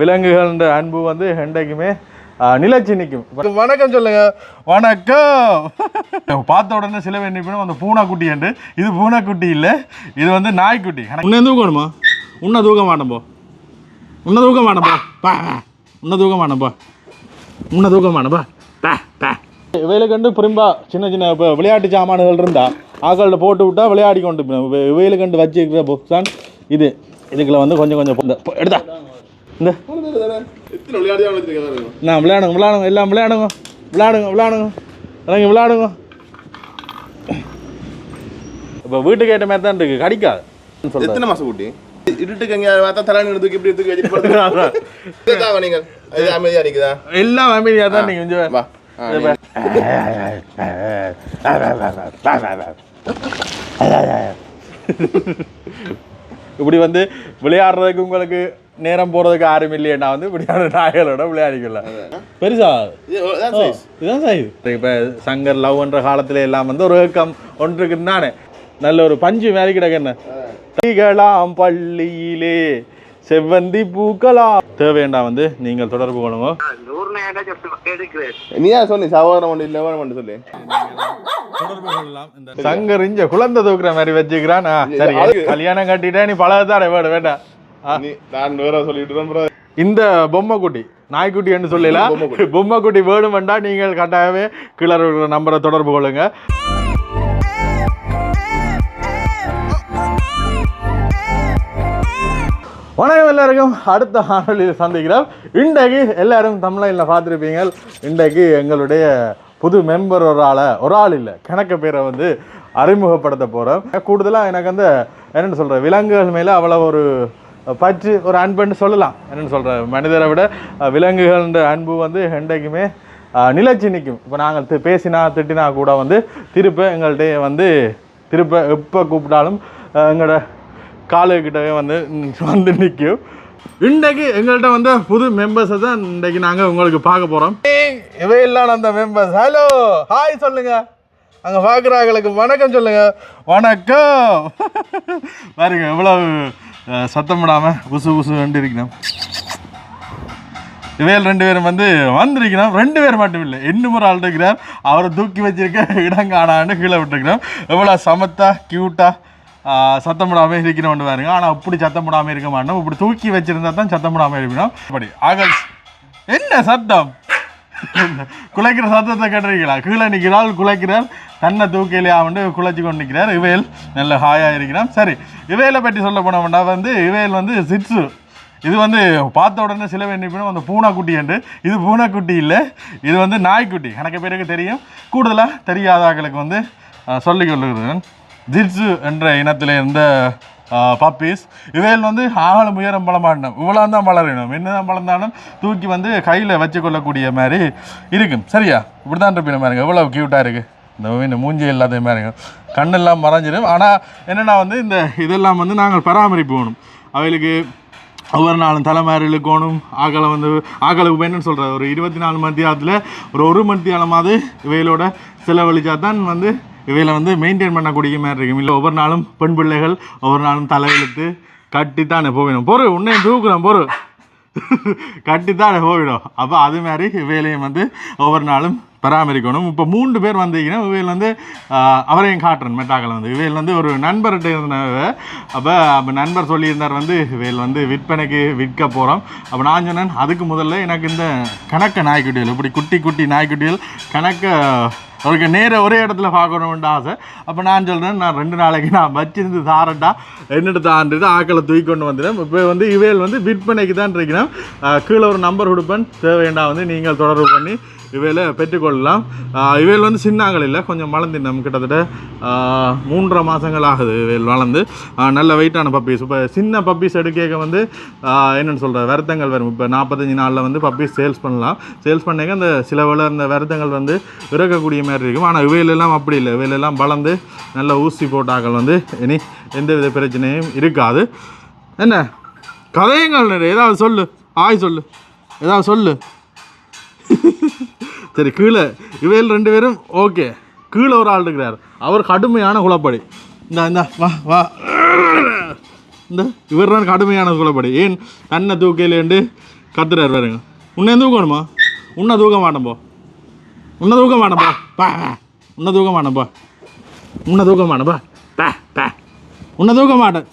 விலங்குகள் அன்பு வந்து என்றைக்குமே நிலச்சி நிற்கும். வணக்கம் சொல்லுங்க. வணக்கம். பார்த்த உடனே சில பேர் நினைப்பணும் அந்த பூனைக்குட்டி என்று. இது பூனைக்குட்டி இல்லை இது வந்து நாய்க்குட்டி. உன்ன தூக்கணுமா உன்ன தூக்க மாட்டேன் உன்ன தூக்க மாட்டேன் பா. உன்ன உன்னை தூக்க மாட்டேன் போ. தூக்க பா. பா இவையில கண்டு புரிம்பா சின்ன சின்ன இப்போ விளையாட்டு சாமான்கள் இருந்தா ஆக்கள்கிட்ட போட்டு விட்டா விளையாடி கொண்டு இவையில கண்டு வச்சிருக்கிற புக்ஸ் இது. இதுக்குள்ள வந்து கொஞ்சம் கொஞ்சம் எடுத்தா. இந்த. நான் விளையாடுங்க விளையாடுங்க எல்லாம் விளையாடுங்க. விளையாடுங்க விளையாடுங்க. இறங்கி விளையாடுங்க. இப்போ வீட்டுக்கு ஏற்ற மாதிரி தான் இருக்கு. கடிக்காது எத்தனை மாசம் குட்டி? இருட்டுக்கு எங்க பார்த்தா தலாணி தூக்கி இப்படி தூக்கி வச்சுட்டு படுத்துருக்காங்க. இதுதாங்க நீங்கள் இது அமைதியா நிக்குதா எல்லாம் அமைதியாக தான் நீங்கள் கொஞ்சம் வா. இப்படி வந்து விளையாடுறதுக்கு உங்களுக்கு நேரம் போகிறதுக்கு யாரும் இல்லையேன்னா வந்து இப்படியான நாய்களோட விளையாடிக்கல பெருசா. இதுதான் சார் இப்போ சங்கர் லவ்ன்ற காலத்துல எல்லாம் வந்து ஒரு ஏக்கம் ஒன்றுக்கு தானே. நல்ல ஒரு பஞ்சு மாதிரி கிடக்கு என்ன? தைகளாம் பள்ளியிலே செவ்வந்தி பூக்கலாம். தேவையண்டா வந்து நீங்கள் தொடர்பு கொள்ளுங்க. நீ ஏன் சொன்னி சகோதரம் ஒன்று இல்லை ஒன்று சொல்லி. சங்கர் இஞ்ச குழந்தை தூக்குற மாதிரி வச்சுக்கிறான். சரி கல்யாணம் கட்டிட்டே நீ பழகத்தானே வேட வேண்டாம். நான் வேற சொல்லிட்டு. இந்த பொம்மை குட்டி நாய்க்குட்டி என்று சொல்லலாம் பொம்மை குட்டி வேணுமெண்டா நீங்கள் கட்டாயமே கீழே நம்பரை தொடர்பு கொள்ளுங்க. வணக்கம் எல்லாருக்கும். அடுத்த காணொலியில் சந்திக்கிறோம். இன்றைக்கு எல்லாரும் தமிழில் பார்த்துருப்பீங்க இன்றைக்கு எங்களுடைய புது மெம்பர் ஒரு ஆளை ஒரு ஆள் இல்லை கணக்கு பேரை வந்து அறிமுகப்படுத்த போகிறோம் கூடுதலாக எனக்கு அந்த என்னென்னு சொல்கிற விலங்குகள் மேலே அவ்வளோ ஒரு பற்று ஒரு அன்புன்னு சொல்லலாம். என்னென்னு சொல்கிற மனிதரை விட விலங்குகள்ன்ற அன்பு வந்து என்றைக்குமே நிலச்சி நிலைச்சு நிற்கும். இப்போ நாங்கள் பேசினா திட்டினா கூட வந்து திருப்ப எங்கள்கிட்ட வந்து திருப்ப எப்போ கூப்பிட்டாலும் எங்களோட காலுக்கிட்டவே வந்து வந்து நிற்கும். இன்றைக்கு எங்கள்கிட்ட வந்த புது மெம்பர்ஸை தான் இன்றைக்கு நாங்கள் உங்களுக்கு பார்க்க போகிறோம் இவையெல்லாம் அந்த மெம்பர்ஸ் ஹலோ ஹாய் சொல்லுங்கள் அங்கே பார்க்குறாங்களுக்கு வணக்கம் சொல்லுங்கள் வணக்கம். பாருங்க எவ்வளோ சத்தம் விடாமல் புசு புசு ரெண்டு இருக்கணும் இவையில் ரெண்டு பேரும் வந்து வந்திருக்கிறோம் ரெண்டு பேர் மட்டும் இல்லை இன்னும் ஒரு ஆள் இருக்கிறார் அவரை தூக்கி வச்சிருக்க இடம் காணான்னு கீழே விட்டுருக்கிறோம் எவ்வளோ சமத்தா க்யூட்டாக சத்தம் போடாமல் இருக்கணும்னு பாருங்க. ஆனால் அப்படி சத்தம் போடாமல் இருக்க மாட்டோம். இப்படி தூக்கி வச்சிருந்தா தான் சத்தம் போடாமல் இருக்கணும். அப்படி ஆகல்ஸ் என்ன சத்தம்? குலைக்கிற சத்தத்தை கேட்டிருக்கீங்களா? கீழே நிற்கிறாள் குலைக்கிறார். தன்னை தூக்கிலே வந்து குலைச்சி கொண்டு நிற்கிறார். இவையல் நல்ல ஹாயாக இருக்கிறான். சரி இவையலை பற்றி சொல்ல போனோம்னா வந்து இவையல் வந்து சிட்ஸு இது வந்து பார்த்த உடனே சில பேர் அந்த பூனைக்குட்டி என்று. இது பூனைக்குட்டி இல்லை இது வந்து நாய்க்குட்டி. எனக்கு பேருக்கு தெரியும்? கூடுதலாக தெரியாதாக்களுக்கு வந்து சொல்லிக் கொள்ளுகிறேன் ஜிட்ஸு என்ற இனத்தில் இருந்த பப்பீஸ் இவையில் வந்து ஆகலும் உயரம் பலமாடணும் இவ்வளோ தான் வளரணும். என்னதான் வளர்ந்தாலும் தூக்கி வந்து கையில் வச்சுக்கொள்ளக்கூடிய மாதிரி இருக்கும். சரியா? இப்படி தான் இருப்பீங்க மாதிரிங்க எவ்வளோ க்யூட்டாக இருக்குது இந்த மீன் மூஞ்சி இல்லாத மாதிரி கண்ணெல்லாம் மறைஞ்சிடும் ஆனால் என்னென்னா வந்து இந்த இதெல்லாம் வந்து நாங்கள் பராமரிப்பு வேணும் அவைகளுக்கு ஒவ்வொரு நாளும் தலைமாரி இழுக்கணும் ஆக்களை வந்து ஆக்களுக்கு போய் சொல்கிறார் ஒரு இருபத்தி நாலு மணி நேரத்தில் ஒரு ஒரு மணி நேரமாவது இவைகளோட செலவழிச்சா தான் வந்து இவைகளை வந்து மெயின்டைன் பண்ணக்கூடிய மாதிரி இருக்கும். இல்லை ஒவ்வொரு நாளும் பெண் பிள்ளைகள் ஒவ்வொரு நாளும் தலையிழுத்து தானே போகணும். பொறு உன்னையும் தூக்குறோம் பொறு. கட்டித்தானே போயிடும் அப்போ அது மாதிரி இவையிலையும் வந்து ஒவ்வொரு நாளும் பராமரிக்கணும். இப்போ மூன்று பேர் வந்தீங்கன்னா இவையில் வந்து அவரையும் காட்டுறேன் மெட்டாக்களை வந்து. இவையில் வந்து ஒரு நண்பர்கிட்ட இருந்தவ அப்போ அப்போ நண்பர் சொல்லியிருந்தார் வந்து இவையில் வந்து விற்பனைக்கு விற்க போகிறோம் அப்போ நான் சொன்னேன் அதுக்கு முதல்ல எனக்கு இந்த கணக்க நாய்க்குட்டிகள் இப்படி குட்டி குட்டி நாய்க்குட்டிகள் கணக்க அவருக்கு நேர ஒரே இடத்துல பார்க்கணும்னு ஆசை. அப்போ நான் சொல்கிறேன் நான் ரெண்டு நாளைக்கு நான் வச்சிருந்து தாரட்டா என்னட்டு தாண்டிட்டு ஆக்களை தூக்கி கொண்டு வந்துடுறேன். இப்போ வந்து இவையில் வந்து விற்பனைக்கு தான் இருக்கிறேன் கீழே ஒரு நம்பர் கொடுப்பேன். தேவையண்டா வந்து நீங்கள் தொடர்பு பண்ணி இவையில் பெற்றுக்கொள்ளலாம். இவையில் வந்து சின்னாங்கள் இல்லை கொஞ்சம் வளர்ந்து நம்ம கிட்டத்தட்ட மூன்றரை மாதங்கள் ஆகுது இவையில் வளர்ந்து. நல்ல வெயிட்டான பப்பீஸ் இப்போ சின்ன பப்பீஸ் எடுக்க வந்து என்னென்னு சொல்கிற வருத்தங்கள் வரும். இப்போ நாற்பத்தஞ்சு நாளில் வந்து பப்பீஸ் சேல்ஸ் பண்ணலாம். சேல்ஸ் பண்ணேங்க அந்த சில வளர்ந்த வருத்தங்கள் வந்து இறக்கக்கூடிய மாதிரி இருக்கும். ஆனால் இவையிலெல்லாம் அப்படி இல்லை. இவையிலெல்லாம் வளர்ந்து நல்ல ஊசி போட்டாக்கள் வந்து இனி எந்த வித பிரச்சனையும் இருக்காது. என்ன? கதையங்கள் ஏதாவது சொல்லு. ஆய் சொல்லு. ஏதாவது சொல்லு. சரி கீழே. இவையில் ரெண்டு பேரும் ஓகே. கீழே ஒரு ஆள் இருக்கிறார். அவர் கடுமையான குழப்படி. இந்த இந்த வா வா. இந்த இவர் தான் கடுமையான குழப்படி. ஏன்? தன்னை தூக்கையிலேண்டு கத்துறாரு பாருங்க. உன்னை தூக்கணுமா? உன்னை தூக்க மாட்டோம்போ உன்னை தூக்க மாட்டேன் பா. உன்னை தூக்க மாட்டேன் உன்னை தூக்க மாட்டேன் பே பே. உன்னை தூக்க மாட்டேன்.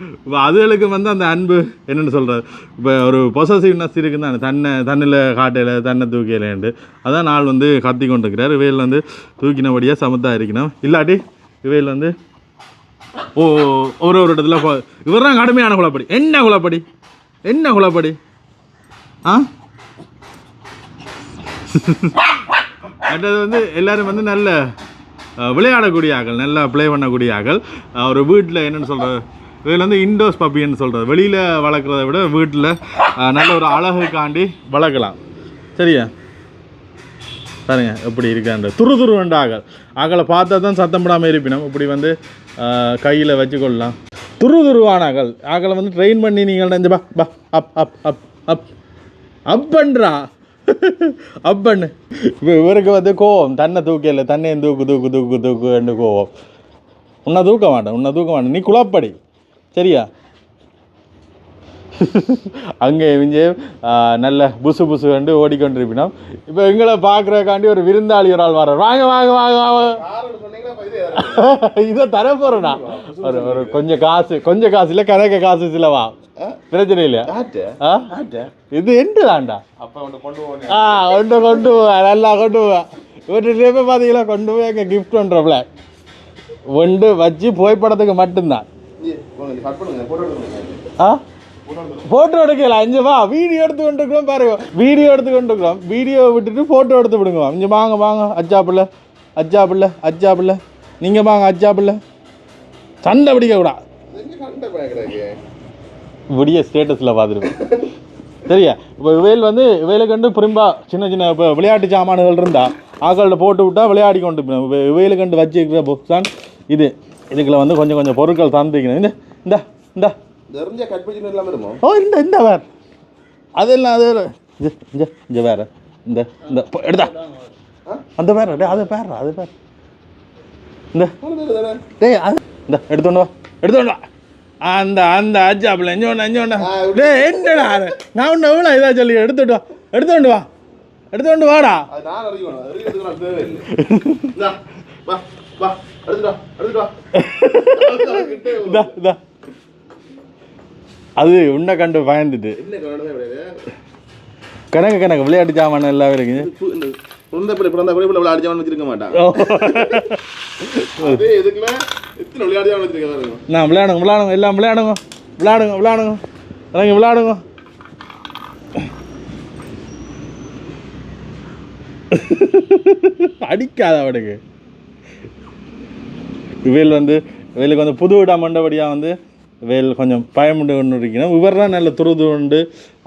இப்போ அதுகளுக்கு வந்து அந்த அன்பு என்னென்னு சொல்கிறது இப்போ ஒரு பொசசிவ்னஸ் இருக்குன்னு தானே. தன்னை தண்ணில் காட்டையில் தன்னை தூக்கியலேன்ட்டு அதான் நாள் வந்து கத்தி கொண்டிருக்கிறார். இவையில் வந்து தூக்கினபடியாக சமத்தா இருக்கணும். இல்லாட்டி இவையில் வந்து ஓ ஒரு ஒரு இடத்துல போ- இவர் தான் கடுமையான குழப்படி. என்ன குழப்படி? என்ன குழப்படி? ஆ? அடுத்தது வந்து எல்லோரும் வந்து நல்ல விளையாடக்கூடிய ஆக்கள் நல்லா ப்ளே பண்ணக்கூடிய ஆக்கள். ஒரு வீட்டில் என்னென்னு சொல்கிறது இதில் வந்து இண்டோர்ஸ் பப்பின்னு சொல்கிறது வெளியில் வளர்க்குறத விட வீட்டில் நல்ல ஒரு அழகுக்காண்டி வளர்க்கலாம். சரியா? சரிங்க எப்படி இருக்கான்ற துரு துருவண்ட ஆகல் ஆக்களை பார்த்தா தான் சத்தம் போடாமல் இருப்பினோம். இப்படி வந்து கையில் வச்சுக்கொள்ளலாம். துரு துருவான ஆகல் ஆக்களை வந்து ட்ரெயின் பண்ணி நீங்கள் நினைஞ்சு பா பா அப் அப் அப் அப் அப்பன்றா அப்பண்ணு இவருக்கு வந்து கோவம். தன்னை தூக்கல தன்னையும் தூக்கு தூக்கு தூக்கு தூக்குன்னு கோவம். உன்னை தூக்க மாட்டேன் உன்னை தூக்க மாட்டேன் நீ குழப்படி. சரியா? அங்கே இங்கே நல்ல புசு புசு கண்டு ஓடிக்கொண்டிருப்பினோம். இப்போ எங்களை பார்க்குறக்காண்டி ஒரு விருந்தாளி ஒரு ஆள் வர்றார். வாங்க வாங்க வாங்க வாங்க. இது தர போகிறேண்ணா ஒரு ஒரு கொஞ்சம் காசு கொஞ்சம் காசு இல்லை கணக்கு காசு சிலவா பிரச்சனை இல்லையா ஆட்டு? ஆ? ஆட்டு? இது எண்டு தான்டா அப்ப அவன் கொண்டு போனேன் ஆ கொண்டு கொண்டு போவா நல்லா கொண்டு போவா. இவர்கிட்ட போய் பார்த்தீங்களா கொண்டு போய் எங்கள் கிஃப்ட் பண்ணுறப்பல ஒன்று வச்சு புகைப்படத்துக்கு மட்டும்தான். ஆ? ஃபோட்டோ எடுக்கல அஞ்சு வா. வீடியோ எடுத்து கொண்டுருக்கோம் பாருங்க. வீடியோ எடுத்து கொண்டுருக்கோம் வீடியோ விட்டுட்டு ஃபோட்டோ எடுத்து விடுங்க இங்கே வாங்க வாங்க. அச்சா பிள்ளை அச்சா பிள்ளை அச்சா பிள்ளை. நீங்கள் வாங்க அச்சா பிள்ளை. சண்டை பிடிக்க கூடா. விடிய ஸ்டேட்டஸில் பார்த்துருக்கோம் சரியா? இப்போ இவையில் வந்து இவையில கண்டு பிரிம்பா சின்ன சின்ன இப்போ விளையாட்டு சாமான்கள் இருந்தா ஆக்கள்கிட்ட போட்டு விட்டா விளையாடி கொண்டு இவையில கண்டு வச்சிருக்கிற புக்ஸ் தான் இது. இதுக்குள்ள வந்து கொஞ்சம் கொஞ்சம் பொருட்கள் தந்துக்கணும் இந்த இந்த இந்த. ஓ இந்த இந்த வேற அதெல்லாம் அது இங்க இங்க வேற. இந்த இந்த எடுத்தா. அந்த வேற அது வேற அது வேற. இந்த. டேய் அது இந்த எடுத்துட்டு வா. எடுத்துட்டு வா. அந்த அந்த அஜாப்ல எஞ்ச ஒன்று அஞ்சு ஒன்று டேய் என்னடா? நான் ஒன்று எவ்வளோ இதாக சொல்லி எடுத்துட்டு வா. எடுத்துட்டு வா எடுத்துட்டு வாடா அது உன்னை கண்டு பயந்துட்டு. கணக்கு கணக்கு. விளையாட்டு சாமான் எல்லாம் இருக்குது பிறந்த பிள்ளை பிறந்த பிள்ளை பிள்ளை விளையாடிஜாமன் வச்சிருக்க மாட்டான். அது இதுக்குள்ள இத்தனை விளையாடிஜாமன் வச்சிருக்க நான் விளையாடுங்க விளையாடுங்க எல்லாம் விளையாடுங்க விளையாடுங்க விளையாடுங்க. இறங்கி விளையாடுங்க. அடிக்காத அவனுக்கு. இவையில் வந்து இவைகளுக்கு வந்து புது விடா மண்டபடியாக வந்து இவையில் கொஞ்சம் பயமுண்டு கொண்டு இருக்கணும் இவர் தான் நல்ல துரு துருண்டு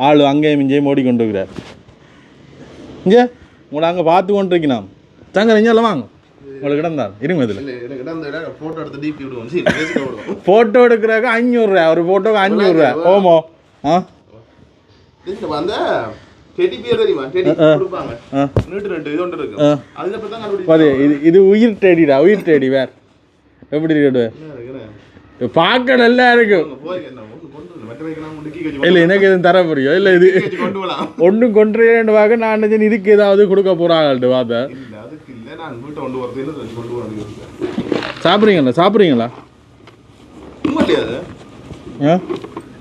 ஆள் அங்கேயும் இங்கேயும் ஓடிக்கொண்டு இருக்கிறார் இங்கே? உங்களை அங்கே பார்த்து கொண்டு இருக்கணும் தங்க இங்கெல்லாம் வாங்க. உங்களுக்கு இடம் தான் இருங்க இதில் ஃபோட்டோ எடுக்கிறதுக்கு அஞ்சூறுரூவா ஒரு ஃபோட்டோக்கு அஞ்சூறுரூவா ஓமோ. ஆ? டெடி டெடி இது உயிர் தேடிடா உயிர் தேடி வேற எப்படி இருக்கு பார்க்க நல்லா இருக்கும் இல்லை எனக்கு எதுவும் தர முடியும் இல்லை இது ஒன்றும் கொண்டு வாங்க நான் இதுக்கு ஏதாவது கொடுக்க போகிறாங்கள்ட்டு பார்த்தேன் சாப்பிட்றீங்களா? சாப்பிட்றீங்களா?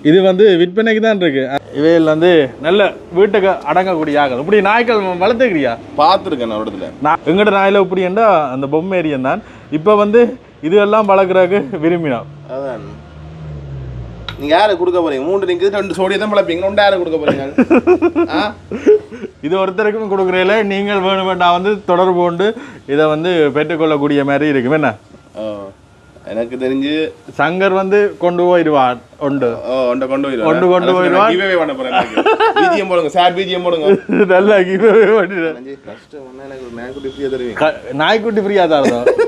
இது வந்து விற்பனைக்கு தான் இருக்கு. இவையில் வந்து நல்ல வீட்டுக்கு அடங்கக்கூடிய ஆகல். இப்படி நாய்க்கள் வளர்த்துக்கிறியா? பார்த்துருக்கேன் நான் இடத்துல. நான் எங்கட நாயில் இப்படி அந்த பொம்மேரியன் தான் இப்போ வந்து இதெல்லாம் வளர்க்குறதுக்கு விரும்பினோம் அதான். நீங்க யாரை கொடுக்க போறீங்க? மூன்று நீங்க ரெண்டு சோடியை தான் பழப்பீங்க ரெண்டு யாரை கொடுக்க போறீங்க? இது ஒருத்தருக்கும் கொடுக்குறதுல நீங்கள் வேணும் வேண்டாம். வந்து தொடர்பு கொண்டு இதை வந்து பெற்றுக்கொள்ளக்கூடிய மாதிரி இருக்கும். என்ன? எனக்கு தெரிஞ்சு சங்கர் வந்து கொண்டு போயிடுவான் உண்டு. ஓ ஒன்றை கொண்டு போயிடுவான் கொண்டு கொண்டு போயிடுவான். கிவே பண்ண போறேன் பிஜிஎம் போடுங்க சார் பிஜிஎம் போடுங்க. நல்லா giveaway பண்ணிடுறேன். நாய்க்குட்டி ஃப்ரீயா தருவீங்க. நாய்க்குட்டி ஃப்ரீயா நா-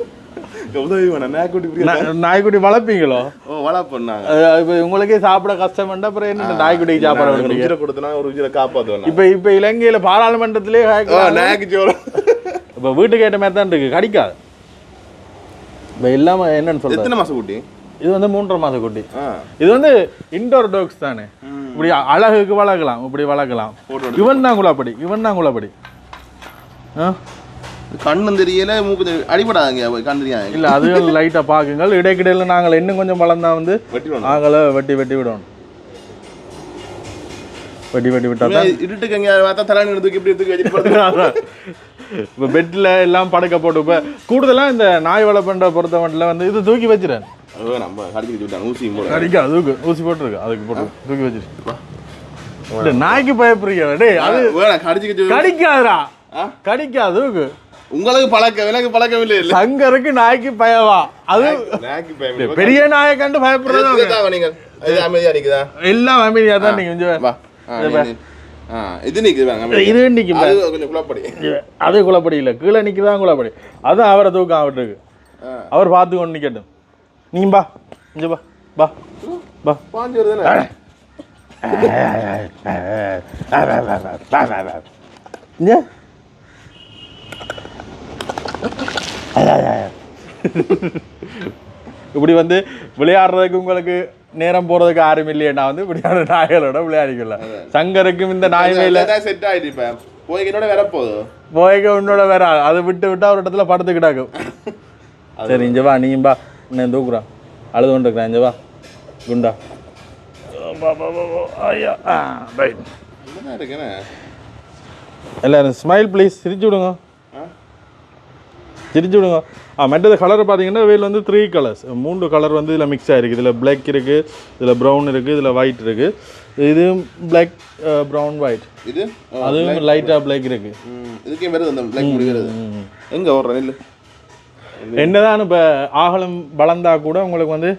நாய்க்குட்டி வளர்ப்பீங்களோ? அஹ் இப்ப உங்களுக்கே சாப்பிட கஷ்டம்னா அப்புறம் என்ன நாய்க்குட்டிக்கு சாப்பாடு உயிரை கொடுத்தனா ஒரு உயிரை காப்பாற்றுவேன் இப்ப இப்ப இலங்கையில பாராளுமன்றத்திலே நாய்க்கு சோளம் இப்ப வீட்டுக்கு ஏற்ற மாதிரி தான் இருக்கு. கடிக்காது. இப்ப இல்லாம என்னன்னு சொல்றது? எத்தனை மாசம் குட்டி? இது வந்து மூன்றரை மாச குட்டி. இது வந்து இன்டோர் டாக்ஸ் தானே. இப்படி அழகுக்கு வளர்க்கலாம் இப்படி வளர்க்கலாம். இவன் தான் குழப்படி இவன் தான் குழப்படி. ஆ? கண்ணும் தெரியல மூக்கு அடிபடாதங்க கண் தெரியாது இல்லை அதுகள் லைட்டாக பார்க்குங்கள். இடைக்கிடையில் நாங்கள் இன்னும் கொஞ்சம் வளர்ந்தா வந்து நாங்கள வெட்டி வெட்டி விடணும். வெட்டி வெட்டி விட்டா இருட்டுக்கு எங்க பார்த்தா தலைவணி எடுத்து இப்படி எடுத்து வச்சுட்டு இப்போ பெட்டில் எல்லாம் படுக்க போட்டு இப்போ கூடுதலாக இந்த நாய் வளர்ப்புன்ற பொறுத்த மட்டும் வந்து இது தூக்கி வச்சிடறேன் அது நம்ம போட அடிக்கா அதுக்கு ஊசி போட்டுருக்கு. அதுக்கு போட்டு தூக்கி வச்சிரு நாய்க்கு பயப்படுறீங்க. டேய் அது கடிக்காதுடா? கடிக்காது உங்களுக்கு பழக்கம் எனக்கு பழக்கம் இல்லை சங்கருக்கு நாய்க்கு பயவா? அது பயம் பெரிய நாயை கண்டு பயப்படுறது இதுதான் நீங்கள்? இது அமைதியா நிக்குதா? எல்லாம் அமைதியா தான் நீங்க கொஞ்சம் இது நிக்குது. இது நிக்கும் கொஞ்சம் குழப்படி. அது குழப்படி இல்லை. கீழே நிற்கதான் குழப்படி. அதான் அவரை தூக்கம் அவட்டுருக்கு ஆ. அவர் பார்த்து கொண்டு நிக்கட்டும். நீ பா. இங்க பா. பா. பா. பாஞ்சு இப்படி வந்து விளையாடுறதுக்கு உங்களுக்கு நேரம் போறதுக்கு யாரும் இல்லையா. வந்து இப்படியான நாய்களோட விளையாடிக்கல சங்கருக்கும் இந்த நாய் மேல செட் ஆயிட்டு இப்ப. போய் என்னோட வரப்போகுது போய்க்க உன்னோட வேற. அதை விட்டு விட்டு ஒரு இடத்துல படுத்துக்கிட்டாக்கும் சரி இங்க வா நீயும் வா. நான் தூக்குறான். அழுது கொண்டு. இருக்கிறேன் இங்க வா குண்டா எல்லாரும் ஸ்மைல் ப்ளீஸ் சிரிச்சு விடுங்க. ஆ? சிரிச்சு விடுங்க மற்றது கலர் பார்த்தீங்கன்னா இவையில் வந்து த்ரீ கலர்ஸ் மூன்று கலர் வந்து இதில் மிக்ஸ் ஆகிருக்கு இதில் பிளாக் இருக்குது இதில் ப்ரௌன் இருக்குது இதில் ஒயிட் இருக்குது இது பிளாக் ப்ரௌன் ஒயிட் இது அதுவும் லைட்டாக பிளாக் இருக்குது இதுக்கே வருது அந்த பிளாக் முடி வருது எங்க ஓடுற நெல்லு. என்னதான் இப்போ ஆகலம் வளர்ந்தா கூட உங்களுக்கு வந்து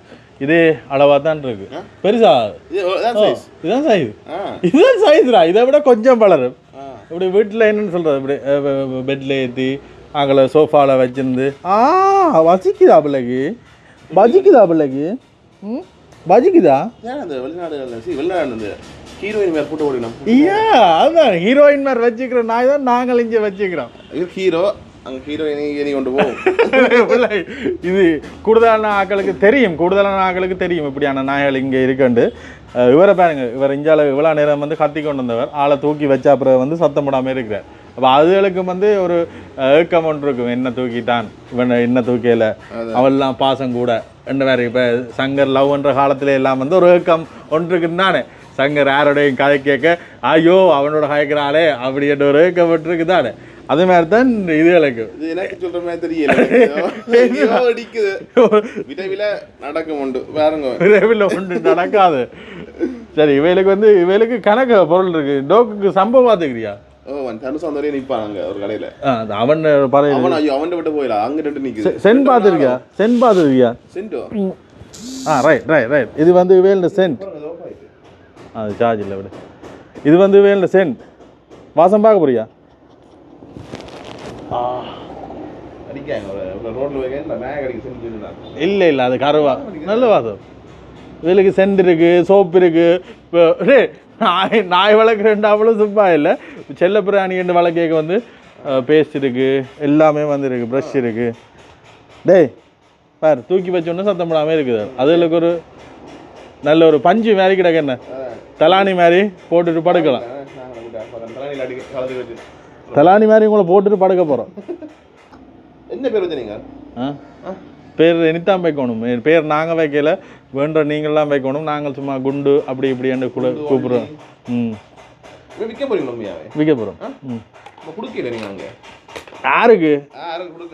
இதே அளவாக தான் இருக்கு. பெருசா. இதுதான் சைஸ் இதுதான் சைஸ்ரா இதை விட கொஞ்சம் வளரும். இப்படி வீட்டில் என்னன்னு சொல்கிறது இப்படி பெட்டில் ஏற்றி அங்கே சோஃபாவில் வச்சிருந்து. ஆ வசிக்குதா பிள்ளைக்கு? பஜிக்குதா பிள்ளைக்கு? ம்? பஜிக்குதா ஏன் அந்த வெளிநாடு சி வெளிநாடு ஹீரோயின் மேல போட்டு ஓடினோம்? ஐயா அதான் ஹீரோயின் மாதிரி வச்சுக்கிற நாய் தான் நாங்கள் இங்கே வச்சுக்கிறோம். இது ஹீரோ அங்க ஹீரோயினை ஏறி கொண்டு போ. பிள்ளை, இது கூடுதலான ஆட்களுக்கு தெரியும் கூடுதலான ஆட்களுக்கு தெரியும் இப்படியான நாய்கள் இங்கே இருக்குண்டு இவரை பாருங்க இவர் இஞ்சால இவ்வளோ நேரம் வந்து கத்தி கொண்டு வந்தவர். ஆளை தூக்கி வச்ச அப்புறம் வந்து சத்தம் போடாமல் இருக்கிறார். அப்போ அதுகளுக்கு வந்து ஒரு ஏக்கம் ஒன்று இருக்கும். என்ன தூக்கிட்டான்? இவன் என்ன தூக்கியல அவெல்லாம் பாசம் கூட. என்ன வேறு இப்போ சங்கர் லவ்ன்ற காலத்துல எல்லாம் வந்து ஒரு ஏக்கம் ஒன்று இருக்குன்னு தானே சங்கர் யாரோடையும் கதை கேட்க ஐயோ அவனோட கதைக்கிறாளே அப்படின்ற ஒரு ஏக்கம் ஒன்று இருக்குதானே அதே மாதிரி தான் இதுகளுக்கு. இது எனக்கு சொல்ற மாதிரி தெரியல. அடிக்குது. விரைவில் நடக்கும் உண்டு. பாருங்க. விரைவில் ஒன்று நடக்காது. சரி இவைகளுக்கு வந்து இவைகளுக்கு கணக்கு பொருள் இருக்கு. டோக்குக்கு சம்பவம் பார்த்துக்கிறியா? நிப்பான் அங்க ஒரு கடையில. அவன் பறைய அவன் ஐயோ அவன் விட்டு போயிடலாம் அங்க ரெண்டு நிக்குது. சென் பார்த்துருக்கியா? சென் பார்த்துருக்கியா? சென்டோ? ஆ ரைட் ரைட் ரைட் இது வந்து வேல்ட சென்ட். அது சார்ஜ் இல்லை விட. இது வந்து வேல்ட சென்ட். வாசம் பார்க்க போறியா? இல்லை இல்லை அது கருவா. நல்ல வாசம். இவளுக்கு சென்ட் இருக்கு சோப்பு இருக்கு. நாய் நாய் வளர்க்குறேன்டாவளும் சும்மா இல்லை. செல்ல பிராணி என்று வளர்க்க வந்து பேஸ்ட் இருக்கு எல்லாமே வந்து இருக்கு ப்ரஷ் இருக்கு. டேய் பார் தூக்கி வச்சோன்னு சத்தம் போடாமல் இருக்குது. அதுகளுக்கு ஒரு நல்ல ஒரு பஞ்சு மாதிரி கிடக்கு என்ன? தலானி மாதிரி போட்டுட்டு படுக்கலாம். தலானி மாதிரி உங்களை போட்டுட்டு படுக்க போகிறோம் என்ன பேர் வச்சு நீங்க? ஆ? பேர் இனித்தான் வைக்கணும். என் பேர் நாங்கள் வைக்கல வேண்ட நீங்கள்லாம் வைக்கணும். நாங்கள் சும்மா குண்டு அப்படி இப்படி கூட கூப்பிடுறோம். ம். விற்க உண்மையாவே? விற்க போகிறோம் ம். கொடுக்கல நீங்க அங்க? யாருக்கு?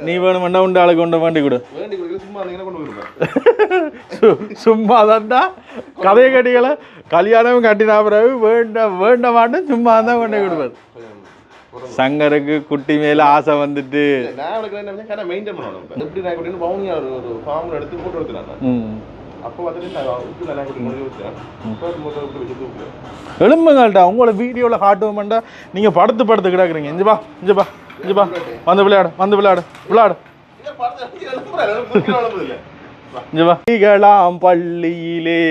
நீ வேணுமெண்டா உண்டு ஆளுக்கு கொண்டு வேண்டி கொடு. சும்மா தான்டா கதையை கட்டிகளை கல்யாணம் கட்டினா பிறகு வேண்ட வேண்ட மாட்டேன் சும்மா தான் கொண்டு கொடுப்பார். சங்கருக்கு குட்டி மேல ஆசை வந்துட்டு. நான் அவளுக்கு என்ன கடை மெயின்டைன் பண்ணணும் எப்படி நான் பவுனியா ஒரு ஒரு ஃபார்ம்ல எடுத்து போட்டு எலும்புங்கள்டா உங்களோட வீடியோவில் காட்டுவோம்டா நீங்கள் படுத்து படுத்து கிடக்குறீங்க. இஞ்சு பா இஞ்சு பா இஞ்சு பா வந்து விளையாடு வந்து விளையாடு விளையாடு. இஞ்சு வா. ஈகளாம் பள்ளியிலே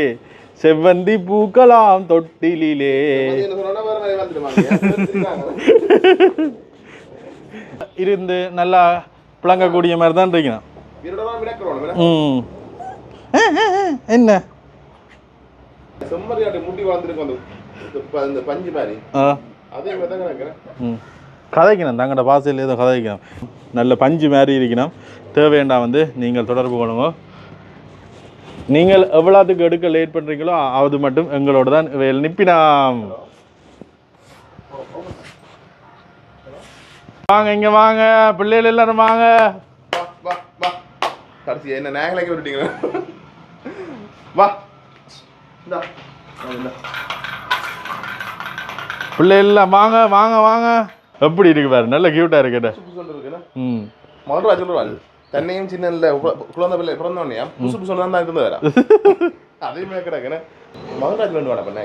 செவ்வந்தி பூக்கலாம் தொட்டிலே இருந்து நல்லா புழங்கக்கூடிய மாதிரி தான் இருக்கணும் ம். என்ன? வளர்ந்துருக்கு பஞ்சு மாதிரி. ஆ. அதே மாதிரி தான் கதைக்கணும். தங்கட பாசையில் கதைக்கணும். நல்ல பஞ்சு மாதிரி இருக்கணும். தேவையண்டா வந்து நீங்கள் தொடர்பு கொள்ளுங்க. நீங்கள் எவ்வளோத்துக்கு எடுக்க லேட் பண்ணுறீங்களோ அது மட்டும் எங்களோட தான் வேல். நிப்பினாம். வாங்க இங்கே வாங்க பிள்ளைகள் எல்லாரும் வாங்க. கடைசி என்ன நாங்களாக்கி விட்டுட்டீங்க வா. பிள்ளை எல்லாம் வாங்க வாங்க வாங்க. எப்படி இருக்கு பாரு நல்ல க்யூட்டாக இருக்கட்ட ம். மதுரா சொல்லுவாள் தன்னையும் சின்ன இல்லை குழந்தை பிள்ளை பிறந்தோடனே புசு புசு தான் இருந்து வேற அதே மாதிரி கிடக்குன்னு மகராஜ் வேண்டு வாடா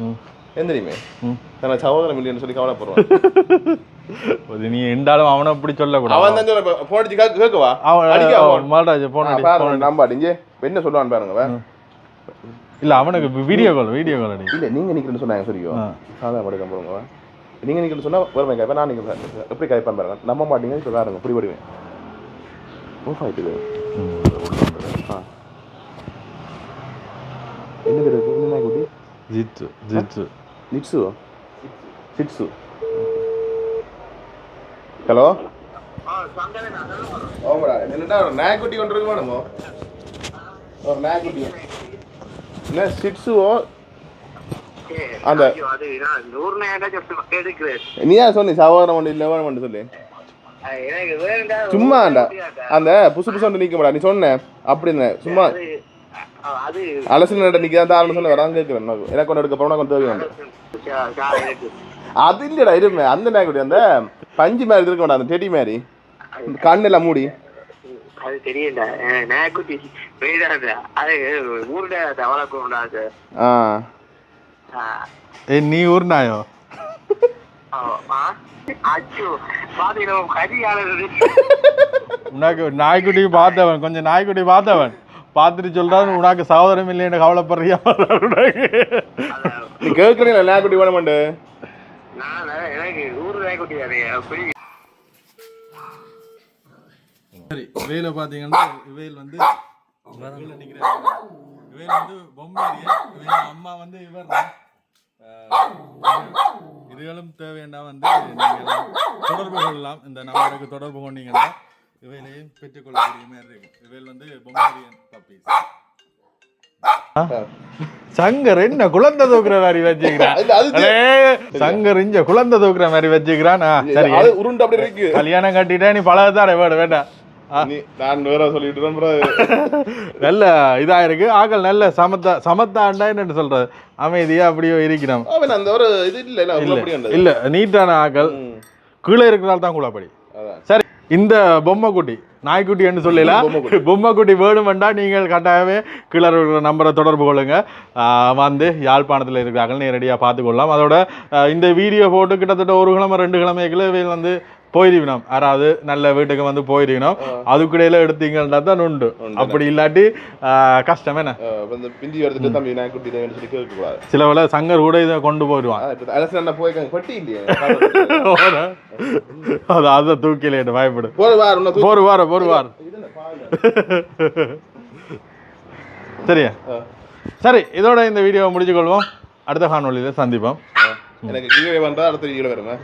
ம். ஏன் தெரியுமே ம் தன்னை சகோதரம் இல்லைன்னு சொல்லி கவலைப்படுவான். அது நீ எண்டாலும் அவனை இப்படி சொல்லக்கூடாது. அவன் தான் சொல்ல போன் அடிச்சு கேட்க கேட்கவா அவன் மால்ராஜ் போன பாருங்க நம்ப அடிஞ்சு என்ன சொல்லுவான் பாருங்க. இல்ல அவனுக்கு வீடியோ கால் வீடியோ கால் அடி. இல்ல நீங்க நிக்கிறேன்னு சொன்னாங்க சரியோ. சாதா படுக்க போடுங்க நீங்க நிக்கிறேன்னு சொன்னா வருவேன் கேட்பேன் நான் நிக்கிறேன். எப்படி கேட்பேன் பாருங்க நம்ப மாட்டீங்கன்னு சொல்லாருங்க இப்படி படுவேன் ஓஃப் ஆயிட்டு என்ன பேர் என்ன நாய்க்குட்டி ஜித்து ஜித்து. நிட்சு சிட்சு ஹலோ ஒன்று இருக்கு வேணுமோ ஒரு நாய்க்குட்டி என்ன சிட்சுவோ அந்த அது நான் நூறு நேரம் just எடுக்கிறேன். நீ ஏன் சொன்னி ஒன்று இல்லை வேணும் ஒன்று சொல்லி. அந்த புசு புசு ஒன்று நிற்க மாட்டா நீ சொன்ன அப்படின்னு சும்மா அது அஹ் அது அலசி நட நிற்க தான் ஆரம்பி சொன்ன வராங்க கேட்குறேன் எனக்கு ஒன்று எடுக்க சா- சா- எனக்கு அது இல்லைடா இருமே அந்த நாய்க்குட்டி அந்த பஞ்சு மாதிரி இருக்க வேண்டாம் அந்த டெடி மாதிரி. கண்ணெல்லாம் மூடி. அது தெரியல நாய்க்குட்டி அது ஏய் நீ பாத்தீங்கன்னா கரியாளர் உனக்கு நாய்க்குட்டி பார்த்தவன் கொஞ்சம் நாய்க்குட்டி பார்த்தவன். பார்த்துட்டு சொல்றான் உனக்கு சகோதரம் இல்லைன்னு கவலைப்படுறியா? நீ கேட்குறீங்களா நாய்க்குட்டி வேணும் பெரிய சரி வேலை பார்த்தீங்கன்னா இவையில் வந்து இவையில் இவையில் வந்து இவையில் அம்மா வந்து இவர் இதுகளும் தேவையான வந்து நீங்கள் தொடர்பு கொள்ளலாம். இந்த நம்பருக்கு தொடர்பு கொண்டீங்கன்னா இவையிலையும் பெற்றுக்கொள்ளக்கூடிய மாதிரி இருக்கு இவையில் வந்து பொம்மையரியன் பப்பீஸ் சங்கர் என்ன குழந்தை தூக்குற மாதிரி வச்சுக்கிறான்? சங்கர் இங்க குழந்தை தூக்குற மாதிரி வச்சுக்கிறான். சரி. அது உருண்டு அப்படி இருக்கு. கல்யாணம் கட்டிட்டே நீ பழகத்தானே வேட வேண்டாம். நான் வேற சொல்லிட்டு. நல்ல இதா இருக்கு. ஆக்கள் நல்ல சமத்தா சமத்தாண்டா என்னன்னு சொல்றது. அமைதியா அப்படியே இருக்கிறோம் அவன் அந்த ஒரு இது இல்ல இல்ல நீட்டான ஆக்கள். கீழே இருக்கிறால் தான் குழப்படி. சரி. இந்த பொம்மை குட்டி நாய்க்குட்டி என்று சொல்லல. பொம்மைக்குட்டி. பொம்மை குட்டி வேணுமெண்டா நீங்கள் கட்டாயமே இருக்கிற நம்பரை தொடர்பு கொள்ளுங்க. வந்து யாழ்ப்பாணத்தில் இருக்கிறார்கள் நேரடியாக பார்த்துக்கொள்ளலாம் அதோட இந்த வீடியோ போட்டு கிட்டத்தட்ட ஒரு கிழமை ரெண்டு கிழமைக்குள்ள வந்து போயிருக்கணும். யாராவது நல்ல வீட்டுக்கு வந்து போயிருக்கணும். அதுக்கிடையில எடுத்தீங்கன்னா தான் உண்டு. அப்படி இல்லாட்டி கஷ்டம் என்ன? பிந்தி எடுத்துட்டு தம்பி நான் குட்டி தான் சொல்லி சில வேளை சங்கர் கூட இதை கொண்டு போயிடுவான். பெட்டி இல்லையே? அது அதை தூக்கிலேட்டு பயப்படு. போற வார் இன்னும் தூக்கி- போரு வார போரு வார் இது என்ன பாருங்க. சரியா. சரி இதோட இந்த வீடியோவை முடிச்சுக்கொள்வோம். அடுத்த காணொளியில் சந்திப்போம். எனக்கு கீழே வந்தா அடுத்த வீடியோல வருமா